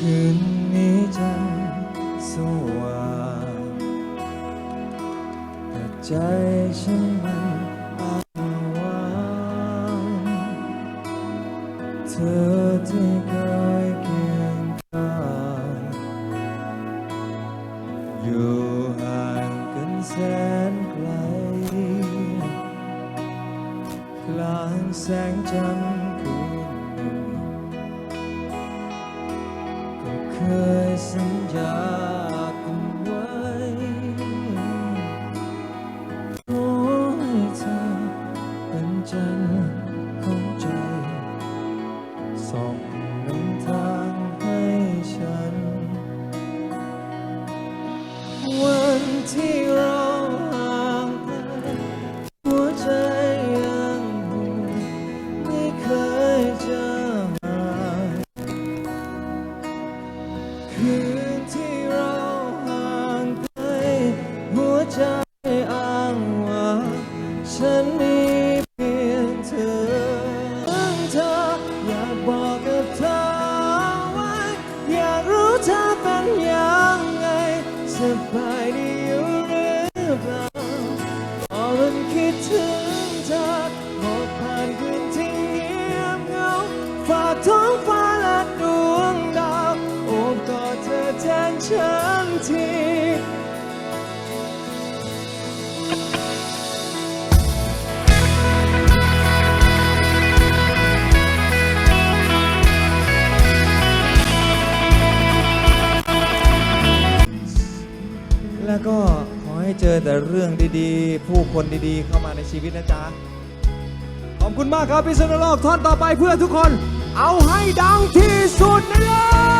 คืนนี้จันทร์สว่างแต่ใจฉันมันอ้างว้างเธอที่เคยเคียงข้างอยู่ห่างกันแสนไกลกลางแสงจันทร์คืน เคยสัญญากันไว้ขอให้เธอเป็นจันทร์ของใจสอง คืนที่เราห่างไกลหัวใจอ้างว่างฉันมีเพียงเธอเธออยากบอกกับเธอไว้อยากรู้เธอเป็นยังไงสบายดี ฉันทีแล้วก็ขอให้เจอแต่เรื่องดีๆ ผู้คนดีๆ เข้ามาในชีวิตนะจ๊ะ ขอบคุณมากครับพิษณุโลกท่อนต่อไปเพื่อทุกคน เอาให้ดังที่สุดนะเลย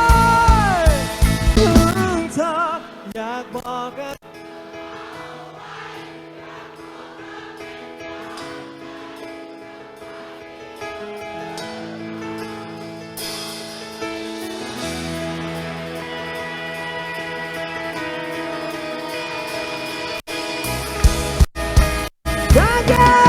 again.